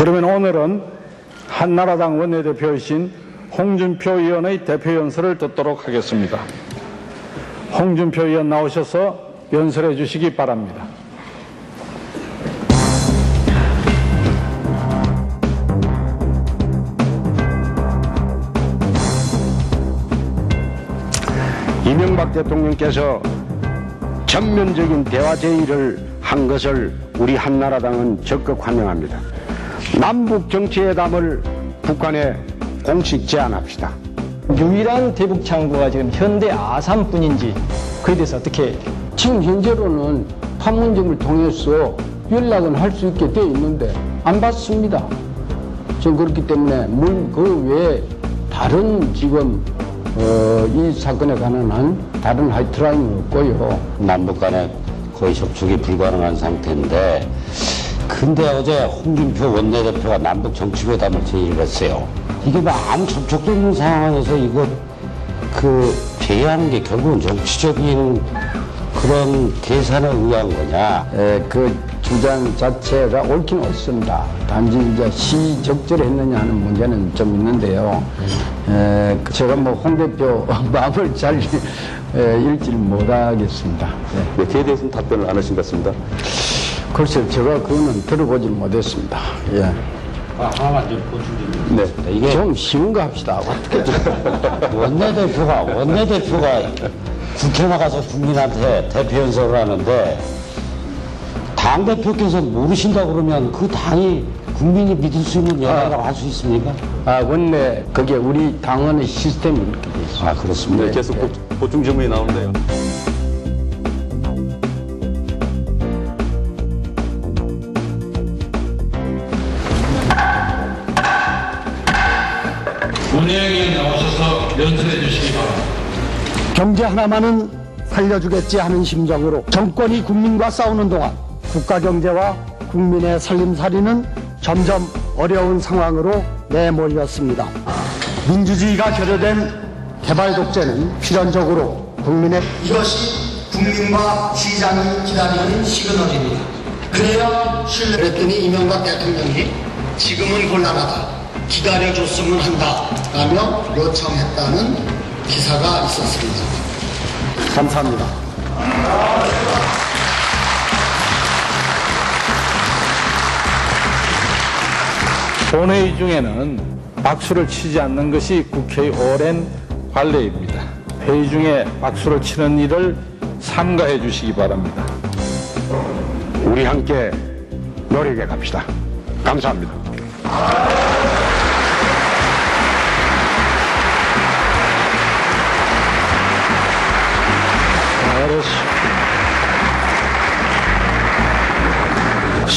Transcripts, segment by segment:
그러면 오늘은 한나라당 원내대표이신 홍준표 의원의 대표 연설을 듣도록 하겠습니다. 홍준표 의원 나오셔서 연설해 주시기 바랍니다. 이명박 대통령께서 전면적인 대화 제의를 한 것을 우리 한나라당은 적극 환영합니다. 남북 정치회담을 북한에 공식 제안합시다. 유일한 대북 창구가 지금 현대 아산뿐인지 그에 대해서 어떻게 지금 현재로는 판문점을 통해서 연락은 할 수 있게 되어 있는데 안 받습니다. 지금 그렇기 때문에 물그 외에 다른 지금 어, 이 사건에 관한 한 다른 하이트라인은 없고요. 남북 간에 거의 접촉이 불가능한 상태인데 근데 어제 홍준표 원내대표가 남북 정치회담을 제의를 했어요. 이게 뭐 아무 접촉도 없는 상황에서 이거 그 제의하는 게 결국은 정치적인 그런 계산에 의한 거냐. 에, 그 주장 자체가 옳긴 옳습니다. 단지 이제 시적절했느냐 하는 문제는 좀 있는데요. 에, 그 제가 뭐 홍 대표 마음을 잘 에, 읽지를 못하겠습니다. 네. 네, 그에 대해서는 답변을 안 하신 것 같습니다. 글쎄, 제가 그거는 들어보질 못했습니다. 예. 네. 이게 좀 쉬운 거 합시다. 어떻게 좀. 원내대표가 원내대표가 국회 나가서 국민한테 대표 연설을 하는데 당 대표께서 모르신다 그러면 그 당이 국민이 믿을 수 있는 여당이라고 할수 있습니까? 아, 원래 그게 우리 당원의 시스템이 이렇게 돼 있어요. 아 그렇습니다. 네, 계속 보, 보충 질문이 나오는데요. 문혜영이 나오셔서 연설해 주시기 바랍니다. 경제 하나만은 살려주겠지 하는 심정으로 정권이 국민과 싸우는 동안 국가 경제와 국민의 살림살이는 점점 어려운 상황으로 내몰렸습니다. 민주주의가 결여된 개발 독재는 필연적으로 국민의 이것이 국민과 시장이 기다리는 시그널입니다. 그래야 신뢰했더니 이명박 대통령이 지금은 곤란하다. 기다려줬으면 한다. 라며 요청했다는 기사가 있었습니다. 감사합니다. 본회의 중에는 박수를 치지 않는 것이 국회의 오랜 관례입니다. 회의 중에 박수를 치는 일을 삼가해 주시기 바랍니다. 우리 함께 노력해 갑시다. 감사합니다.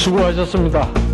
수고하셨습니다.